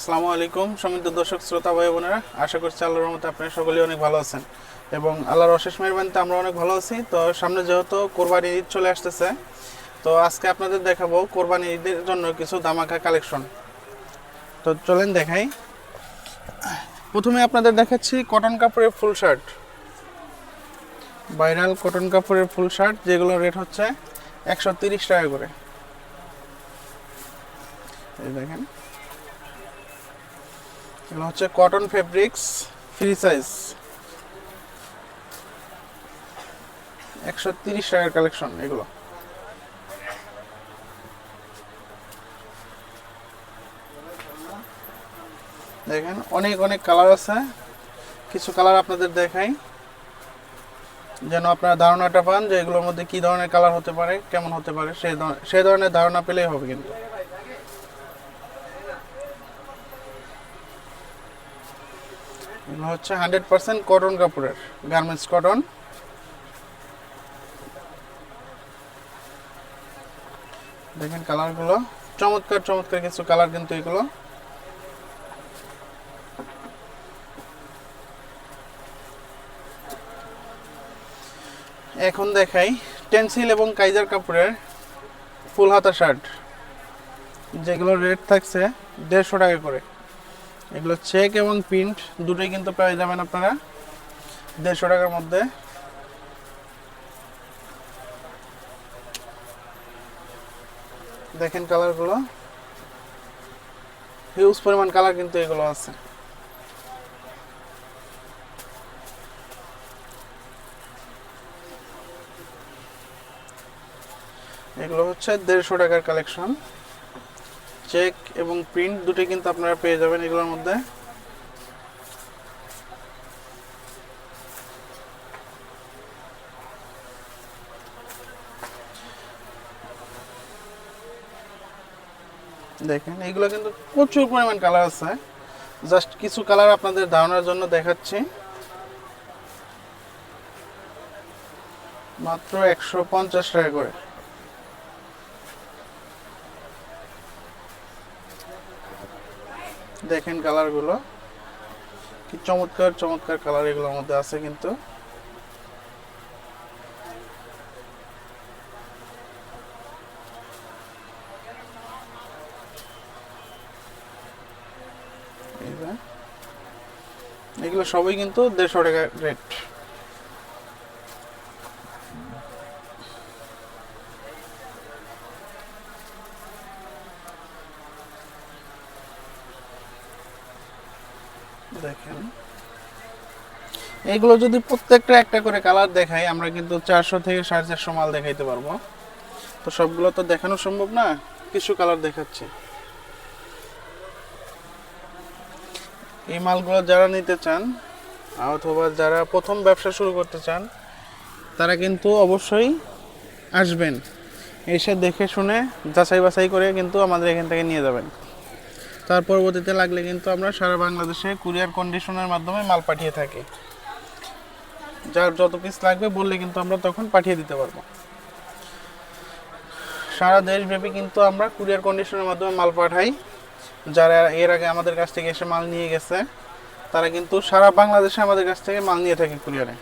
আসসালামু আলাইকুম, সমৃদ্ধ দর্শক, শ্রোতা ভাই বোনেরা। আশা করছি আল্লাহর রহমতে আপনারা সকলেই অনেক ভালো আছেন। এবং আল্লাহর অশেষ মেহরবানিতে আমরা অনেক ভালো আছি। তো সামনে যেহেতু কোরবানি ঈদ চলে আসতেছে, তো আজকে আপনাদের দেখাবো কোরবানি ঈদের জন্য কিছু দামাকা কালেকশন। তো চলেন দেখাই। প্রথমে আপনাদের দেখাচ্ছি কটন কাপড়ের ফুল শার্ট। ভাইরাল কটন কাপড়ের ফুল শার্ট যেগুলো রেট হচ্ছে একশো তিরিশ টাকা করে। দেখেন। এগুলো হচ্ছে কটন ফেব্রিক্স ফ্রি সাইজ একশো তিরিশ টাকার কালেকশন এগুলো। দেখেন, অনেক অনেক কালার আছে। কিছু কালার আপনাদের দেখাই। যেন আপনারা ধারণাটা পান যে এগুলোর মধ্যে কি ধরনের কালার হতে পারে, কেমন হতে পারে সেই ধরনের ধারণা পেলেই হবে কিন্তু। হচ্ছে হান্ড্রেড পার্সেন্ট কটন কাপড়ের গার্মেন্টস কটন। দেখেন কালারগুলো, চমৎকার চমৎকার কিছু কালার কিন্তু এগুলো। এখন দেখাই টেন্সিল এবং কাইজার কাপড়ের ফুল হাতা শার্ট, যেগুলো রেট থাকছে দেড়শো টাকা করে। এগুলো চেক এবং প্রিন্ট দুটোই কিন্তু পেয়ে যাবেন আপনারা। দেড়শো টাকার মধ্যে। দেখেন কালারগুলো হিউজ পরিমাণ কালার কিন্তু এগুলো আছে। এগুলো হচ্ছে দেড়শো টাকার কালেকশন চেক এবং প্রিন্ট দুটোই কিন্তু আপনারা পেয়ে যাবেন এগুলোর মধ্যে। দেখেন, এগুলো কিন্তু প্রচুর পরিমাণ কালার আছে। জাস্ট কিছু কালার আপনাদের ধারণার জন্য দেখাচ্ছি। মাত্র একশো পঞ্চাশ টাকা করে। দেখেন কালারগুলো। কি চমৎকার চমৎকার কালার এগুলোর মধ্যে আছে কিন্তু। এগুলো সবই কিন্তু দেড়শো টাকা রেট দেখেন এইগুলো যদি প্রত্যেকটা একটা করে কালার দেখাই, আমরা কিন্তু চারশো থেকে সাড়ে চারশো মাল দেখাইতে পারব। তো সবগুলো তো দেখানো সম্ভব না, কিছু কালার দেখাচ্ছি। এই মালগুলো যারা নিতে চান, অথবা যারা প্রথম ব্যবসা শুরু করতে চান, তারা কিন্তু অবশ্যই আসবেন। এসে দেখে শুনে, যাচাই বাছাই করে কিন্তু আমাদের এখান থেকে নিয়ে যাবেন। তার পরবর্তীতে লাগলে কিন্তু আমরা সারা বাংলাদেশে কুরিয়ার কন্ডিশনের মাধ্যমে মাল পাঠিয়ে থাকি। যার যত পিস লাগবে বললে কিন্তু আমরা তখন পাঠিয়ে দিতে পারব। সারা দেশব্যাপী কিন্তু আমরা কুরিয়ার কন্ডিশনের মাধ্যমে মাল পাঠাই। যারা এর আগে আমাদের কাছ থেকে এসে মাল নিয়ে গেছে, তারা কিন্তু সারা বাংলাদেশে আমাদের কাছ থেকে মাল নিয়ে থাকে কুরিয়ারে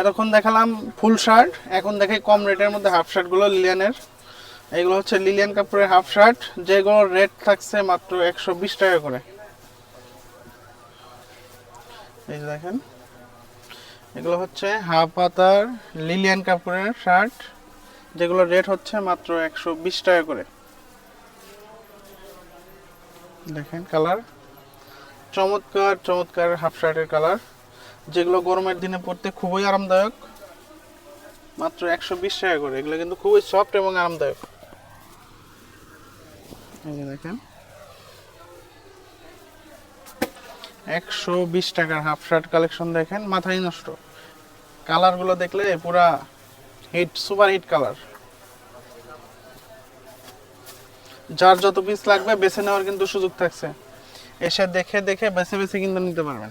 এতক্ষণ দেখালাম ফুল শার্ট এখন দেখাই কম রেটের মধ্যে হাফ শার্টগুলো লিলিয়ানের এগুলো হচ্ছে লিলিয়ান কাপড়ের হাফ শার্ট যেগুলোর রেট থাকছে মাত্র একশো বিশ টাকা করে। এই যে দেখেন। এগুলো হচ্ছে হাফ হাতার লিলিয়ান কাপড়ের শার্ট যেগুলোর রেট হচ্ছে মাত্র একশো বিশ টাকা করে। দেখেন কালার। চমৎকার চমৎকার হাফ শার্টের কালার, যেগুলো গরমের দিনে পরতে খুবই আরামদায়ক। মাত্র একশো বিশ টাকা করে। এগুলো কিন্তু খুবই সফট এবং আরামদায়ক। এই দেখেন। একশো বিশ টাকার হাফ শার্ট কালেকশন দেখেন, মাথায় নষ্ট। কালারগুলো দেখলে পুরা হিট সুপার হিট কালার যার যত পিস লাগবে বেছে নেওয়ার কিন্তু সুযোগ থাকছে। এসে দেখে দেখে বেছে বেছে কিন্তু নিতে পারবেন।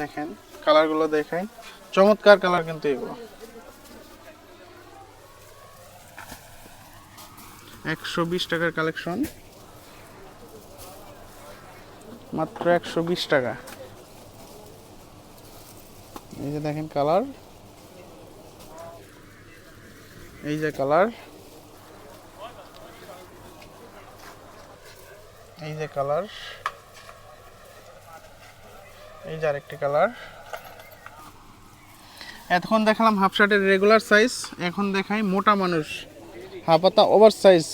দেখেন কালারগুলো দেখাই। চমৎকার কালার কিন্তু এগুলো। একশো বিশ টাকার কালেকশন মাত্র একশো বিশ টাকা। এই যে দেখেন কালার। এই যে কালার। এই যে কালার। এই যে আরেকটি কালার। এতক্ষণ দেখালাম হাফ শার্টের রেগুলার সাইজ এখন দেখাই মোটা মানুষ। হাফাতা over size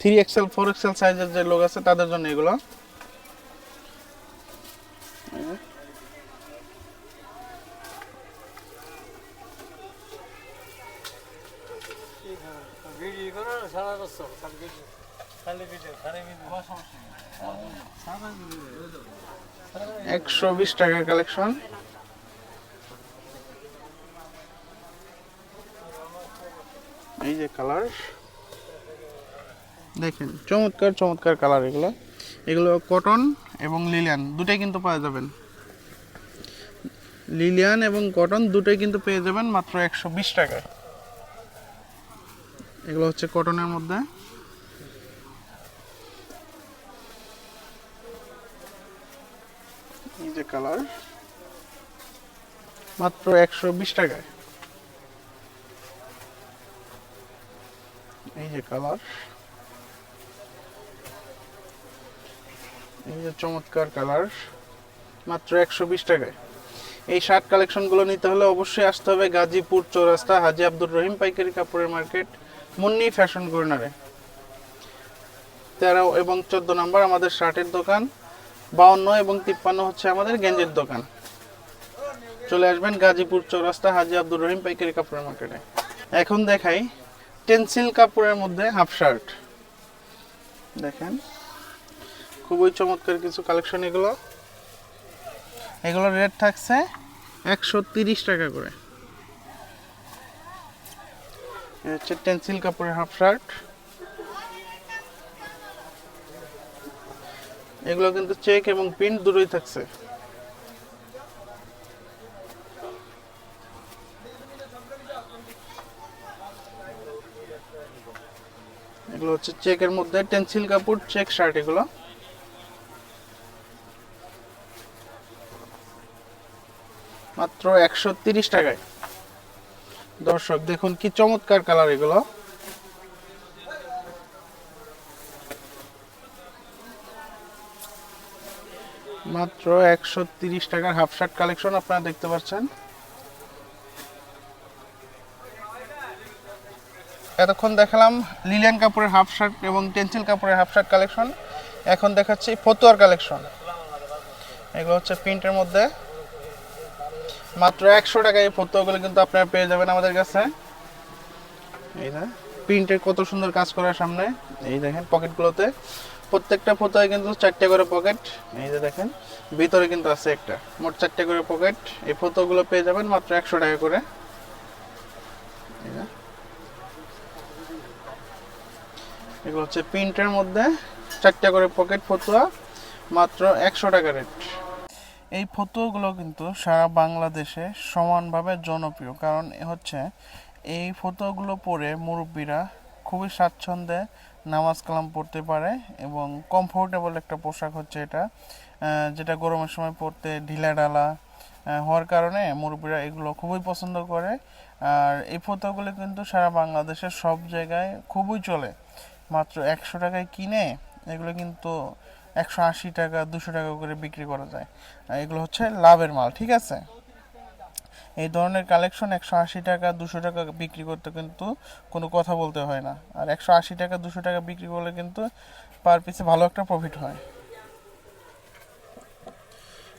three XL four XL সাইজের যে লোক আছে, তাদের জন্য এগুলো ভিডিও করো না একশো বিশ টাকার কালেকশন এই যে কালার দেখেন, চমৎকার চমৎকার কালার এগুলো। এগুলো কটন এবং লিলিয়ান দুটাই কিন্তু পাওয়া যাবেন। লিলিয়ান এবং কটন দুটোই কিন্তু পেয়ে যাবেন মাত্র একশো বিশ টাকায়। এগুলো হচ্ছে কটনের মধ্যে। যে কালার। মাত্র একশো বিশ টাকায়। এই যে কালার। এই যে চমৎকার কালার। মাত্র একশো বিশ টাকায়। এই শার্ট কালেকশনগুলো নিতে হলে অবশ্যই আসতে হবে গাজীপুর চৌরাস্তা হাজি আব্দুর রহিম পাইকারি কাপড়ের মার্কেট। মুন্নি ফ্যাশন কর্নারে তেরো এবং চোদ্দ নম্বর আমাদের শার্টের দোকান, বাউন্ন এবং তিপ্পান্ন হচ্ছে আমাদের গেঞ্জের দোকান। চলে আসবেন গাজীপুর চৌরাস্তা হাজি আব্দুর রহিম পাইকারি কাপড়ের মার্কেটে। এখন দেখাই টেন্সিল কাপড়ের মধ্যে হাফ শার্ট। দেখেন, খুবই চমৎকার কিছু কালেকশন এগুলো। এগুলোর রেট থাকছে একশো টাকা করে। হচ্ছে টেন্সিল কাপড়ের হাফ শার্ট। এগুলো কিন্তু চেক এবং প্রিন্ট দুটোই থাকছে। এগুলো হচ্ছে চেকের মধ্যে টেন্সিল কাপড় চেক শার্ট এগুলো। মাত্র একশো তিরিশ টাকায়। দর্শক, দেখুন কি চমৎকার কালার এগুলো। মাত্র একশো তিরিশ টাকার হাফ শার্ট কালেকশন আপনারা দেখতে পাচ্ছেন। এতক্ষণ দেখালাম লিলিয়ান কাপড়ের হাফ শার্ট এবং টেন্সিল কাপড়ের হাফ শার্ট কালেকশন এখন দেখাচ্ছি ফতুয়ার কালেকশন এগুলো হচ্ছে প্রিন্টের মধ্যে। মাত্র একশো টাকায় এই ফতুয়াগুলো কিন্তু আপনারা পেয়ে যাবেন আমাদের কাছে। এই না, প্রিন্টের কত সুন্দর কাজ করার সামনে। এই দেখেন পকেটগুলোতে। প্রত্যেকটা ফটোয় কিন্তু চারটে করে পকেট। এই যে দেখেন, ভিতরে কিন্তু আছে একটা। মোট চারটে করে পকেট। এই ফটোগুলো পেয়ে যাবেন মাত্র একশো টাকা করে। এগুলো হচ্ছে প্রিন্টের মধ্যে চারটে করে পকেট ফতুয়া মাত্র একশো টাকা রেট। এই ফতুয়াগুলো কিন্তু সারা বাংলাদেশে সমানভাবে জনপ্রিয়। কারণ হচ্ছে এই ফতুয়াগুলো পরে মুরব্বীরা খুবই স্বাচ্ছন্দ্যে নামাজ কালাম পড়তে পারে এবং কমফোর্টেবল একটা পোশাক হচ্ছে এটা যেটা গরমের সময় পরতে ঢিলা আহ, হওয়ার কারণে মুরব্বীরা এগুলো খুবই পছন্দ করে। আর এই ফতুয়াগুলো কিন্তু সারা বাংলাদেশের সব জায়গায় খুবই চলে। মাত্র একশো টাকায় কিনে এগুলো কিন্তু একশো আশি টাকা, দুশো টাকা করে বিক্রি করা যায়। এগুলো হচ্ছে লাভের মাল, ঠিক আছে? এই ধরনের কালেকশন একশো আশি টাকা, দুশো টাকা বিক্রি করতে কিন্তু কোনো কথা বলতে হয় না। আর একশো আশি টাকা, দুশো টাকা বিক্রি করলে কিন্তু পার পিসে ভালো একটা প্রফিট হয়।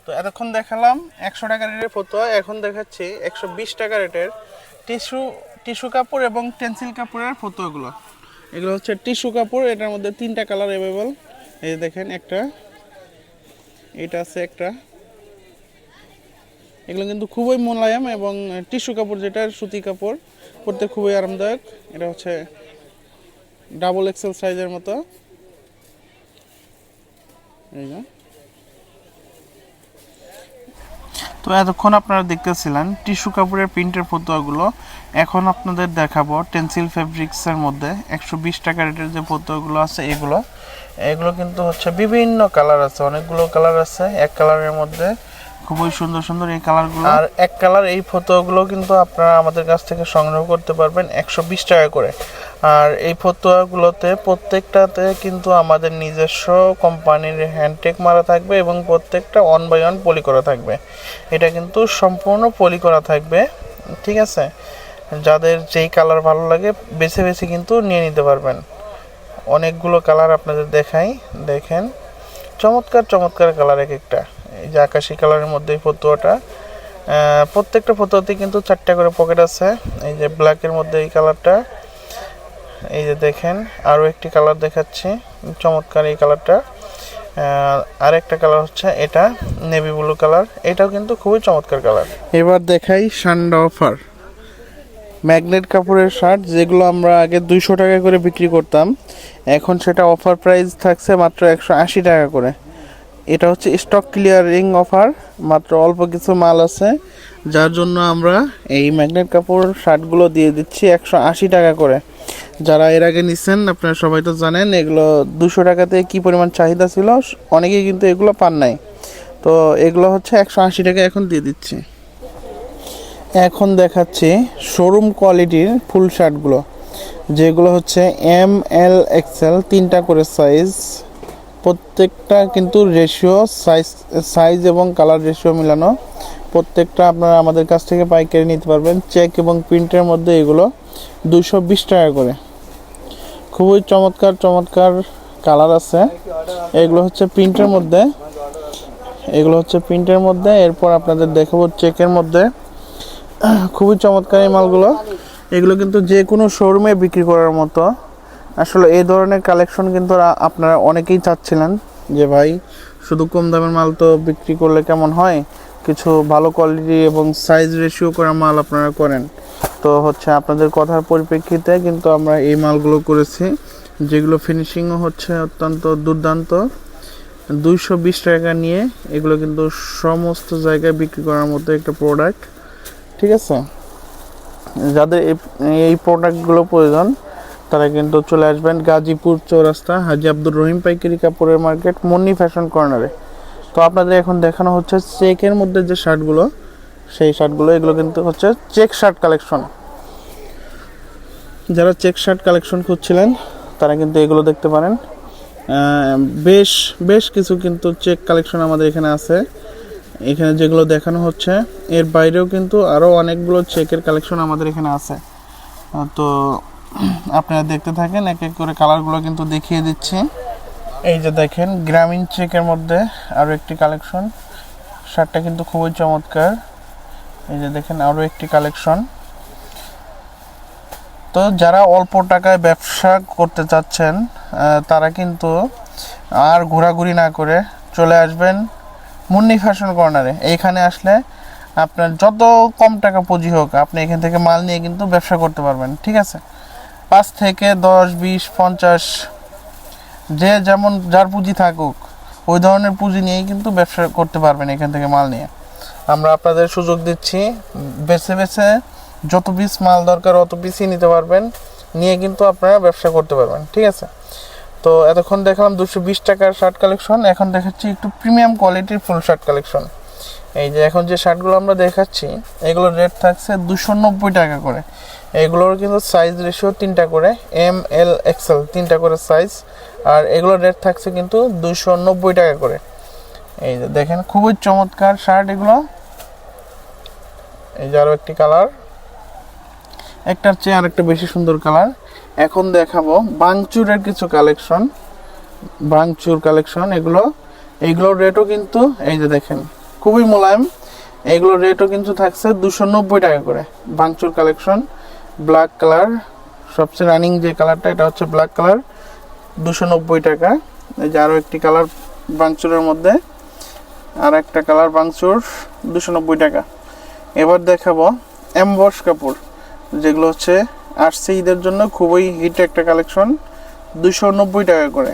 তো এতক্ষণ দেখালাম একশো টাকা রেটের ফতোয়া, এখন দেখাচ্ছি একশো বিশ টাকা রেটের টিস্যু টিস্যু কাপড় এবং টেন্সিল কাপড়ের ফতোয়াগুলো। এগুলো হচ্ছে টিস্যু কাপড়, এটার মধ্যে তিনটা কালার অ্যাভেলেবল এই দেখেন একটা, এটা আছে একটা। এগুলো কিন্তু খুবই মোলায়েম এবং টিস্যু কাপড় যেটা, সুতি কাপড়, পরতে খুবই আরামদায়ক। এটা হচ্ছে ডাবল এক্সেল সাইজের মতো। এই তো এতক্ষণ আপনারা দেখতেছিলেন টিস্যু কাপড়ের প্রিন্টের ফতোয়াগুলো। এখন আপনাদের দেখাবো টেন্সিল ফেব্রিক্সের মধ্যে একশো বিশ টাকা রেটের যে পদ্মগুলো আছে এগুলো। এগুলো কিন্তু হচ্ছে বিভিন্ন কালার আছে, অনেকগুলো কালার আছে, এক কালারের মধ্যে। খুবই সুন্দর সুন্দর এই কালারগুলো। আর এক কালার এই ফটোগুলো কিন্তু আপনারা আমাদের কাছ থেকে সংগ্রহ করতে পারবেন একশো বিশ টাকা করে। আর এই ফটোগুলোতে প্রত্যেকটাতে কিন্তু আমাদের নিজস্ব কোম্পানির হ্যান্ডটেক মারা থাকবে এবং প্রত্যেকটা অন বাই অন পলি করা থাকবে। এটা কিন্তু সম্পূর্ণ পলি করা থাকবে, ঠিক আছে? যাদের যেই কালার ভালো লাগে, বেছে বেছে কিন্তু নিয়ে নিতে পারবেন। অনেকগুলো কালার আপনাদের দেখাই, দেখেন। চমৎকার চমৎকার কালার এক একটা। এই যে আকাশি কালারের মধ্যে ফতুয়াটা। প্রত্যেকটা ফতুয়াতে কিন্তু চারটা করে পকেট আছে। এই যে ব্ল্যাকের মধ্যে এই কালারটা এই যে দেখেন, আরও একটি কালার দেখাচ্ছি। চমৎকার এই কালারটা আর একটা কালার হচ্ছে এটা নেভি ব্লু কালার এটাও কিন্তু খুবই চমৎকার কালার এবার দেখাই সান্ডা অফার ম্যাগনেট কাপড়ের শার্ট, যেগুলো আমরা আগে দুইশো টাকা করে বিক্রি করতাম। এখন সেটা অফার প্রাইস থাকছে মাত্র একশো আশি টাকা করে। এটা হচ্ছে স্টক ক্লিয়ারিং অফার মাত্র অল্প কিছু মাল আছে, যার জন্য আমরা এই ম্যাগনেট কাপড় শার্টগুলো দিয়ে দিচ্ছি একশো আশি টাকা করে। যারা এর আগে নিচ্ছেন আপনারা সবাই তো জানেন, এগুলো দুশো টাকাতে কি পরিমাণ চাহিদা ছিল? অনেকেই কিন্তু এগুলো পান নাই। তো এগুলো হচ্ছে একশো আশি টাকা এখন দিয়ে দিচ্ছি। এখন দেখাচ্ছি শোরুম কোয়ালিটির ফুল শার্টগুলো যেগুলো হচ্ছে এম এল এক্সেল তিনটা করে সাইজ প্রত্যেকটা কিন্তু রেশিও সাইজ সাইজ এবং কালার রেশিও মিলানো। প্রত্যেকটা আপনারা আমাদের কাছ থেকে পাইকারি নিতে পারবেন। চেক এবং প্রিন্টের মধ্যে এগুলো দুশো বিশ টাকা করে। খুবই চমৎকার চমৎকার কালার আছে। এগুলো হচ্ছে প্রিন্টের মধ্যে। এগুলো হচ্ছে প্রিন্টের মধ্যে। এরপর আপনাদের দেখাবো চেকের মধ্যে। খুবই চমৎকার এই মালগুলো। এগুলো কিন্তু যে কোনো শোরুমে বিক্রি করার মতো। আসলে এই ধরনের কালেকশন কিন্তু আপনারা অনেকেই চাচ্ছিলেন যে, ভাই, শুধু কম দামের মাল তো বিক্রি করলে কেমন হয়? কিছু ভালো কোয়ালিটি এবং সাইজ রেশিও করা মাল আপনারা করেন। তো হচ্ছে আপনাদের কথার পরিপ্রেক্ষিতে কিন্তু আমরা এই মালগুলো করেছি, যেগুলো ফিনিশিংও হচ্ছে অত্যন্ত দুর্দান্ত। দুইশো বিশ টাকা নিয়ে এগুলো কিন্তু সমস্ত জায়গায় বিক্রি করার মতো একটা প্রোডাক্ট ঠিক আছে? যাদের এই- প্রোডাক্টগুলো প্রয়োজন, তারা কিন্তু চলে আসবেন গাজীপুর চৌরাস্তা হাজি আব্দুর রহিম পাইকারি কাপড়ের মার্কেট মন্নি ফ্যাশন কর্নারে তো আপনাদের এখন দেখানো হচ্ছে চেকের মধ্যে যে শার্টগুলো সেই শার্টগুলো এগুলো কিন্তু হচ্ছে চেক শার্ট কালেকশন যারা চেক শার্ট কালেকশন খুঁজছিলেন, তারা কিন্তু এগুলো দেখতে পারেন। বেশ বেশ কিছু কিন্তু চেক কালেকশন আমাদের এখানে আছে। এখানে যেগুলো দেখানো হচ্ছে, এর বাইরেও কিন্তু আরও অনেকগুলো চেকের কালেকশন আমাদের এখানে আছে। তো আপনারা দেখতে থাকেন, এক এক করে কালারগুলো কিন্তু দেখিয়ে দিচ্ছি। এই যে দেখেন, গ্রামীণ চেকের মধ্যে আরও একটি কালেকশন। শার্টটা কিন্তু খুবই চমৎকার। এই যে দেখেন আরও একটি কালেকশন। তো যারা অল্প টাকায় ব্যবসা করতে চাচ্ছেন তারা কিন্তু আর ঘোরাঘুরি না করে চলে আসবেন। মুন্নি ফ্যাশন কর্নারে, এইখানে আসলে আপনার যত কম টাকা পুঁজি হোক, আপনি এখান থেকে মাল নিয়ে কিন্তু ব্যবসা করতে পারবেন, ঠিক আছে? পাঁচ থেকে দশ, বিশ, পঞ্চাশ, যে যেমন যার পুঁজি থাকুক, ওই ধরনের পুঁজি নিয়েই কিন্তু ব্যবসা করতে পারবেন এখান থেকে মাল নিয়ে। আমরা আপনাদের সুযোগ দিচ্ছি, বেছে বেছে যত পিস মাল দরকার অত পিসই নিতে পারবেন, নিয়ে কিন্তু আপনারা ব্যবসা করতে পারবেন, ঠিক আছে? তো এতক্ষণ দেখালাম দুশো বিশ টাকার শার্ট কালেকশন এখন দেখাচ্ছি একটু প্রিমিয়াম কোয়ালিটির ফুল শার্ট কালেকশন এই যে এখন যে শার্টগুলো আমরা দেখাচ্ছি এগুলোর রেট থাকছে দুশো নব্বই টাকা করে। এগুলোর কিন্তু সাইজ রেশিও তিনটা করে এম এল এক্সেল তিনটা করে সাইজ আর এগুলোর রেট থাকছে কিন্তু দুশো নব্বই টাকা করে। এই যে দেখেন, খুবই চমৎকার শার্ট এগুলো। এই যে আরও একটি কালার একটার চেয়ে আরেকটা বেশি সুন্দর কালার এখন দেখাবো বাংচুরের কিছু কালেকশন, বাংচুর কালেকশন, এগুলো, এগুলোর রেটও কিন্তু, এই যে দেখেন, খুবই মোলায়েম, এগুলোর রেটও কিন্তু থাকছে দুশো নব্বই টাকা করে। বাংচুর কালেকশন ব্ল্যাক কালার সবচেয়ে রানিং যে কালারটা এটা হচ্ছে ব্ল্যাক কালার দুশো নব্বই টাকা। এই যে আরও একটি কালার বাংচুরের মধ্যে আর একটা কালার বাংচুর, দুশো নব্বই টাকা। এবার দেখাবো এমবস কাপড় যেগুলো হচ্ছে আসছে ঈদের জন্য, খুবই হিট একটা কালেকশন দুশো নব্বই টাকা করে।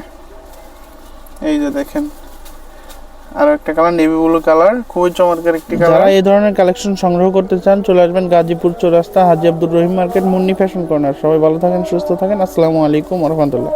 এই যে দেখেন, আর একটা কালার নেভি ব্লু কালার খুবই চমৎকার একটি কালার এই ধরনের কালেকশন সংগ্রহ করতে চান, চলে আসবেন Gazipur Chowrasta, Haji Abdur Rahim market Munni fashion corner সবাই ভালো থাকেন, সুস্থ থাকেন। আসসালামু আলাইকুম রহমতুল্লাহ।